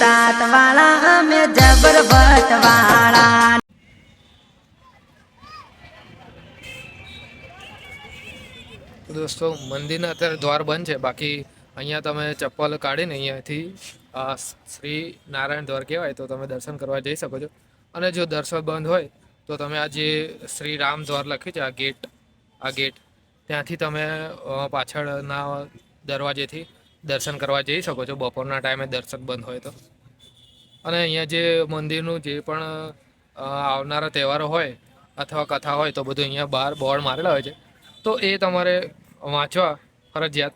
સાત વાળા અમે જબર વાળા દોસ્તો મંદિરના અત્યારે દ્વાર બંધ છે. બાકી અહીંયા તમે ચપ્પલ કાઢીને અહીંયાથી શ્રી નારાયણ દ્વાર કહેવાય, તો તમે દર્શન કરવા જઈ શકો છો. અને જો દર્શન બંધ હોય, તો તમે આ જે શ્રી રામ દ્વાર લખ્યું છે, આ ગેટ આ ગેટ, ત્યાંથી તમે પાછળના દરવાજેથી દર્શન કરવા જઈ શકો છો. બપોરના ટાઈમે દર્શન બંધ હોય તો. અને અહીંયા જે મંદિરનું જે પણ આવનારા તહેવારો હોય અથવા કથા હોય તો બધું અહીંયા બહાર બોર્ડ મારેલા હોય છે. તો એ તમારે વાંચવા ફરજિયાત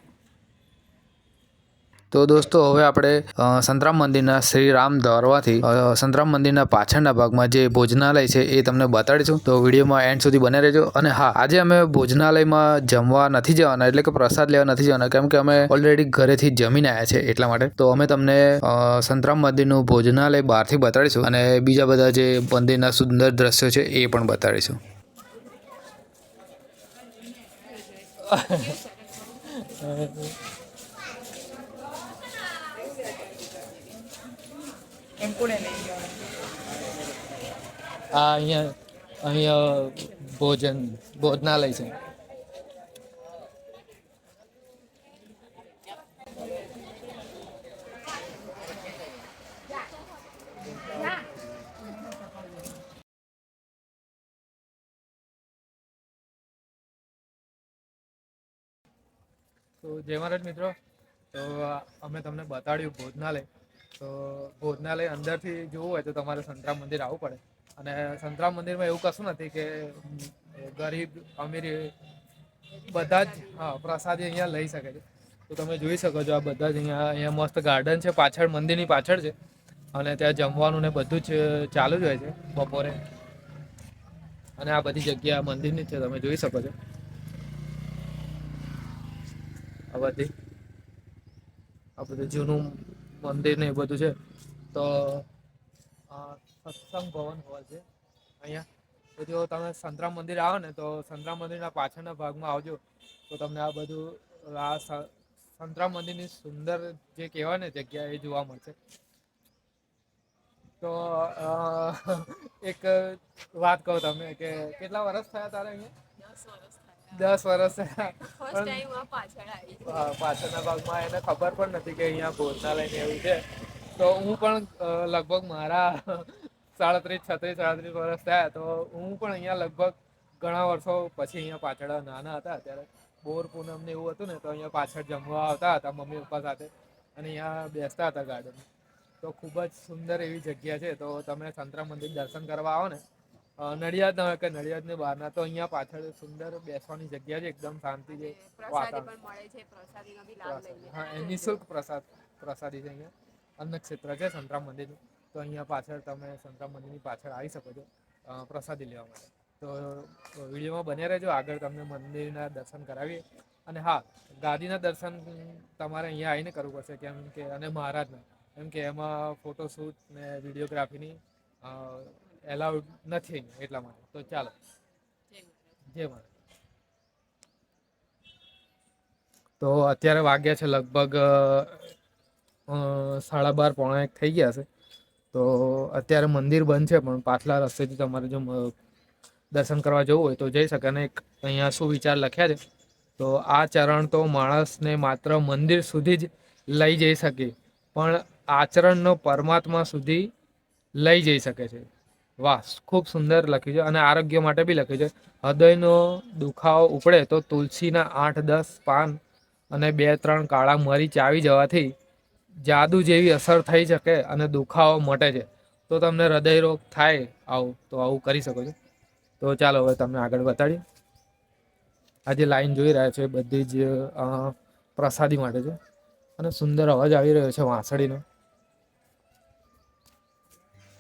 તો દોસ્તો, હવે આપણે સંતરામ મંદિરના શ્રી રામ દરવાથી સંતરામ મંદિરના પાછળના ભાગમાં જે ભોજનાલય છે એ તમને બતાડીશું. તો વિડીયોમાં એન્ડ સુધી બને રહેજો. અને હા, આજે અમે ભોજનાલયમાં જમવા નથી જવાના, એટલે કે પ્રસાદ લેવા નથી જવાના, કેમ કે અમે ઓલરેડી ઘરેથી જમીને આવ્યા છે એટલા માટે. તો અમે તમને સંતરામ મંદિરનું ભોજનાલય બહારથી બતાડીશું અને બીજા બધા જે મંદિરના સુંદર દ્રશ્યો છે એ પણ બતાડીશું. આ અહીંયા અહીંયા ભોજન ભોજનાલય છે તો જય મહારાજ મિત્રો. તો અમે તમને બતાડ્યું ભોજનાલય. તો ભોજનાલય અંદરથી જોવું હોય તો તમારે સંતરામ મંદિર આવવું પડે. અને સંતરામ મંદિરમાં એવું કશું નથી કે ગરીબ, અમીર બધા જ, હા, પ્રસાદી અહીંયા લઈ શકે છે. તો તમે જોઈ શકો છો આ બધા જ અહીંયા અહીંયા મસ્ત ગાર્ડન છે, પાછળ, મંદિરની પાછળ છે. અને ત્યાં જમવાનું ને બધું જ ચાલુ જ હોય છે બપોરે. અને આ બધી જગ્યા મંદિરની છે, તમે જોઈ શકો છો. આ બધી. આ બધું જૂનું મંદિર ને એ બધું છે. તો સત્સંગ ભવન હોલ છે અહીંયા. તો જો તમે સંતરામ મંદિર આવો ને, તો સંતરામ મંદિરના પાછળના ભાગમાં આવજો. તો તમને આ બધું, આ સંતરામ મંદિરની સુંદર જે કહેવાય ને જગ્યા એ જોવા મળશે. તો એક વાત કહું તમે કે, કેટલા વર્ષ થયા તારે અહીંયા? દસ વર્ષ થયા. ફર્સ્ટ વર્ષ પાછળ પાછળના ભાગમાં એને ખબર પણ નથી કે અહીંયા ભોજનાલય ને એવું છે. તો હું પણ લગભગ મારા સાડત્રીસ છત્રીસ સાડત્રીસ વર્ષ થયા. તો હું પણ અહીંયા લગભગ ઘણા વર્ષો પછી અહીંયા પાછળ નાના હતા. ત્યારે બોર પૂનમ ને એવું હતું ને તો અહીંયા પાછળ જમવા આવતા હતા મમ્મી પપ્પા સાથે. અને અહીંયા બેસતા હતા ગાર્ડન તો ખૂબ જ સુંદર એવી જગ્યા છે. તો તમે સંતરા મંદિર દર્શન કરવા આવો ને નડિયાદ ના હોય કે બહાર બહારના તો અહીંયા પાછળ સુંદર બેસવાની જગ્યા છે એકદમ શાંતિ છે વાતાવરણ. હા એ નિઃશુલ્ક પ્રસાદ પ્રસાદી છે અહીંયા? અન્ન ક્ષેત્ર છે સંતરામ મંદિરનું. તો અહીંયા પાછળ તમે સંતરામ મંદિરની પાછળ આવી શકો છો પ્રસાદી લેવા માટે. તો વિડીયોમાં બન્યા રહેજો આગળ તમને મંદિરના દર્શન કરાવીએ. અને હા ગાદીના દર્શન તમારે અહીંયા આવીને કરવું પડશે કેમ કે અને મહારાજના. કેમ કે એમાં ફોટોશૂટ ને વિડીયોગ્રાફીની એલાઉડ નથી એટલા માટે. તો ચાલો. જય મહારાજ તો અત્યારે વાગ્યા છે લગભગ સાડા બાર પોણા એક થઈ ગયા છે. તો અત્યારે મંદિર બંધ છે, પણ પાછલા રસ્તેથી તમારે જો દર્શન કરવા જવું હોય તો જઈ શકે અને એક અહીંયા શું વિચાર લખ્યા છે, તો આ ચરણ તો માણસને માત્ર મંદિર સુધી જ લઈ જઈ શકે, પણ આચરણનો પરમાત્મા સુધી લઈ જઈ શકે છે. વાહ, ખૂબ સુંદર લખ્યું છે અને આરોગ્ય માટે બી લખ્યું છે. હૃદયનો દુખાવો ઉપડે તો તુલસીના આઠ, દસ પાન અને બે, ત્રણ કાળા મરી ચાવી જવાથી જાદુ જેવી અસર થઈ શકે અને દુખાવો મટે છે. તો તમને હૃદય રોગ થાય આવું, તો આવું કરી શકો છો. તો ચાલો હવે તમને આગળ બતાડીએ. આ જે લાઈન જોઈ રહ્યા છો બધી જ પ્રસાદી માટે છે. અને સુંદર અવાજ આવી રહ્યો છે વાંસળીનો.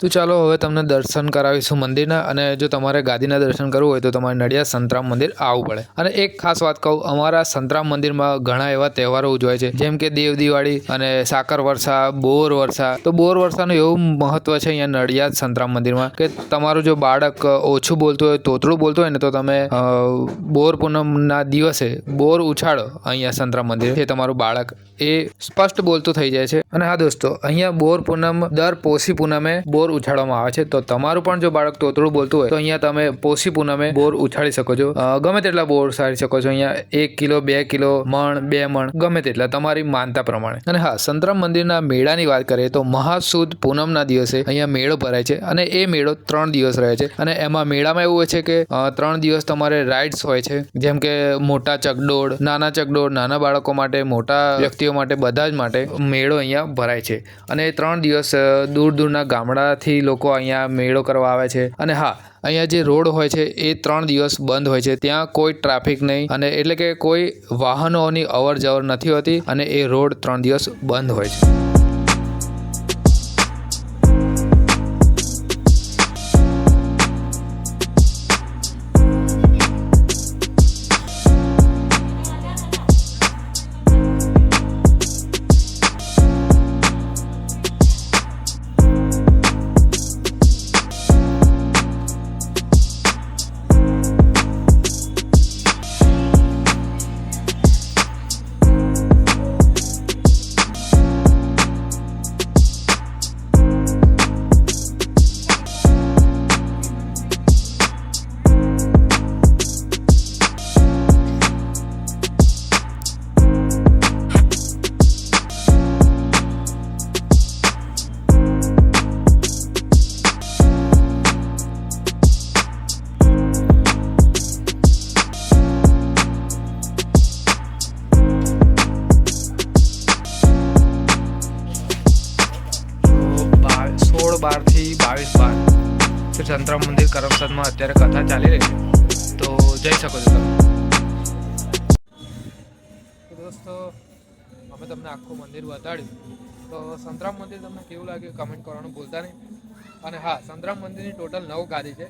તો ચાલો હવે તમને દર્શન કરાવીશું મંદિરના અને જો તમારે ગાદીના દર્શન કરવું હોય તો તમારે નડિયાદ સંતરામ મંદિર આવવું પડે. અને એક ખાસ વાત કહું, અમારા સંતરામ મંદિરમાં ઘણા એવા તહેવારો ઉજવાય છે, જેમ કે દેવ દિવાળી અને સાકર વર્ષા, બોર વર્ષા. તો બોર વર્ષાનું એવું મહત્વ છે અહીંયા નડિયાદ સંતરામ મંદિરમાં કે તમારું જો બાળક ઓછું બોલતું હોય તોતળું બોલતું હોય ને તો તમે બોર પૂનમના દિવસે બોર ઉછાળો અહીંયા સંતરામ મંદિર. એ તમારું બાળક એ સ્પષ્ટ બોલતું થઈ જાય છે. અને હા દોસ્તો, અહીંયા બોર પૂનમ દર પોષી પૂનમે બોર ઉછાળવામાં આવે છે. તો તમારું પણ જો બાળક તોતરું બોલતું હોય, તો અહીંયા તમે પોષી પૂનમે બોર ઉછાળી શકો છો. ગમે તેટલા બોર ઉછાળી શકો છો. અહીંયા એક કિલો, બે કિલો, મણ, બે મણ, ગમે તેટલા, તમારી માનતા પ્રમાણે. અને હા, સંતરામ મંદિરના મેળાની વાત કરીએ તો મહાસુદ પૂનમના દિવસે અહીંયા મેળો ભરાય છે. અને એ મેળો ત્રણ દિવસ રહે છે. અને એમાં મેળામાં એવું હોય છે કે ત્રણ દિવસ તમારે રાઇડ્સ હોય છે. જેમ કે મોટા ચકડોળ, નાના ચકડોળ, નાના બાળકો માટે, મોટા વ્યક્તિઓ માટે, બધા જ માટે મેળો અહીંયા ભરાય છે. અને ત્રણ દિવસ દૂર દૂરના ગામડાથી લોકો અહીંયા મેળો કરવા આવે છે. અને હા, અહીંયા જે રોડ હોય છે, એ ત્રણ દિવસ બંધ હોય છે. ત્યાં કોઈ ટ્રાફિક નહીં અને એટલે કે કોઈ વાહનોની અવર જવર નથી હોતી અને એ રોડ ત્રણ દિવસ બંધ હોય છે. સોળ બારથી બાવીસ બાર શ્રી મંદિર કરમસદમાં અત્યારે કથા ચાલી રહી છે. તો જઈ શકો છો દોસ્તો, અમે તમને આખું મંદિર બતાડ્યું. તો સંતરામ મંદિર તમને કેવું લાગ્યું કમેન્ટ કરવાનું ભૂલતા નહીં. અને હા, સંતરામ મંદિરની ટોટલ નવ ગાદી છે.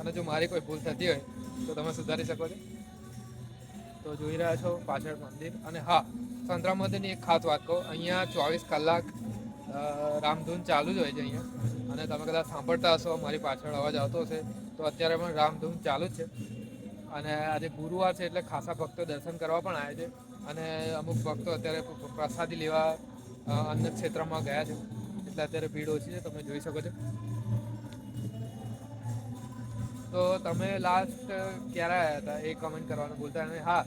અને જો મારી કોઈ ભૂલ થતી હોય, તો તમે સુધારી શકો છો. તો જોઈ રહ્યા છો પાછળ મંદિર. અને હા, સંતરામ મંદિરની એક ખાસ વાત કહું. અહીંયા ચોવીસ કલાક રામધૂન ચાલુ જ હોય છે અહીંયા. અને તમે કદાચ સાંભળતા હશો, મારી પાછળ અવાજ આવતો હશે, તો અત્યારે પણ રામધૂન ચાલુ જ છે. અને આજે ગુરુવાર છે એટલે ખાસા ભક્તો દર્શન કરવા પણ આવ્યા છે. અને અમુક ભક્તો અત્યારે પ્રસાદી લેવા અન્ય ક્ષેત્રમાં ગયા છે. એટલે અત્યારે ભીડ ઓછી છે, તમે જોઈ શકો છો. તો તમે લાસ્ટ ક્યારે આવ્યા હતા? એ કમેન્ટ કરવાનું ભૂલતા નહીં. હા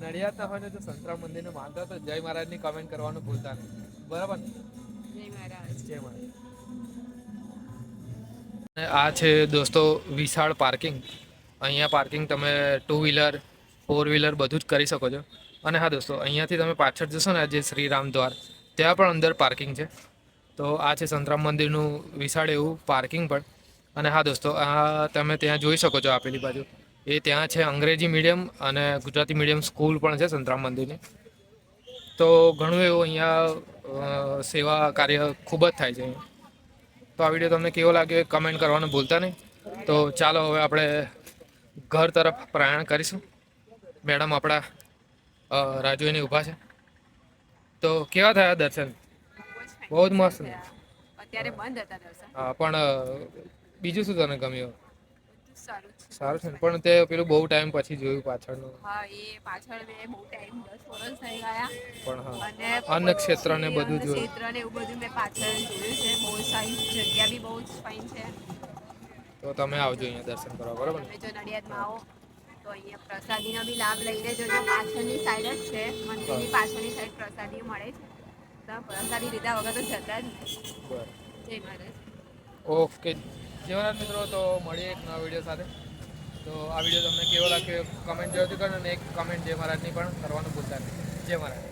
નડિયાદના હોય ને તો સંતરામ મંદિરને માનતા તો જય મહારાજની કમેન્ટ કરવાનું ભૂલતા નહીં. બરાબર આ છે દોસ્તો વિશાળ પાર્કિંગ અહીંયા પાર્કિંગ તમે ટુ વ્હીલર ફોર વ્હીલર બધું જ કરી શકો છો. અને હા દોસ્તો, અહીંયાથી તમે પાછળ જશો ને જે શ્રીરામ દ્વાર, ત્યાં પણ અંદર પાર્કિંગ છે. તો આ છે સંતરામ મંદિરનું વિશાળ એવું પાર્કિંગ પણ. અને હા દોસ્તો, આ તમે ત્યાં જોઈ શકો છો આપેલી બાજુ. એ ત્યાં છે અંગ્રેજી મીડિયમ અને ગુજરાતી મીડિયમ સ્કૂલ પણ છે સંતરામ મંદિરની. તો ઘણું એવું અહીંયા સેવા કાર્ય ખૂબ જ થાય છે. તો આ વીડિયો તમને કેવો લાગ્યો એ કમેન્ટ કરવાનું ભૂલતા નહીં. તો ચાલો હવે આપણે ઘર તરફ પ્રયાણ કરીશું. મેડમ આપણા રાજુ એની ઊભા છે. તો કેવા થયા દર્શન? બહુ જ મસ્ત? અત્યારે બંધ હતા દર્શન. હા પણ બીજું શું તને ગમ્યું? સારું સારું છે ને પણ તે પેલું બહુ ટાઈમ પછી જોયું પાછળનું. હા એ પાછળ મેં બહુ ટાઈમ દસ વર્ષ થઈ ગયા. પણ હા. અને અન્ન ક્ષેત્ર ને બધું જોયું. ક્ષેત્ર ને એવું બધું મેં પાછળ જોયું છે. બહુ સારી જગ્યા બી બહુ જ ફાઇન છે. તો તમે આવજો અહીંયા દર્શન કરવા બરાબર ને? તમે જો નડિયાદમાં આવો તો અહીંયા પ્રસાદીનો બી લાભ લઈને જોજો પાછળની સાઈડ જ છે. મંદિરની પાછળની સાઈડ પ્રસાદી મળે છે. તો પ્રસાદી લીધા વગર તો જતા જ નહીં. બરાબર. જય મહારાજ ઓકે. જીવનાથ મિત્રો તો મળીએ એક નવા વીડિયો સાથે. તો આ વીડિયો તમને કેવો લાગ્યો કમેન્ટ જરૂરથી કરો અને એક કમેન્ટ જય મહારાજની પણ કરવાનું ભૂલતા નહીં. જય મહારાજ.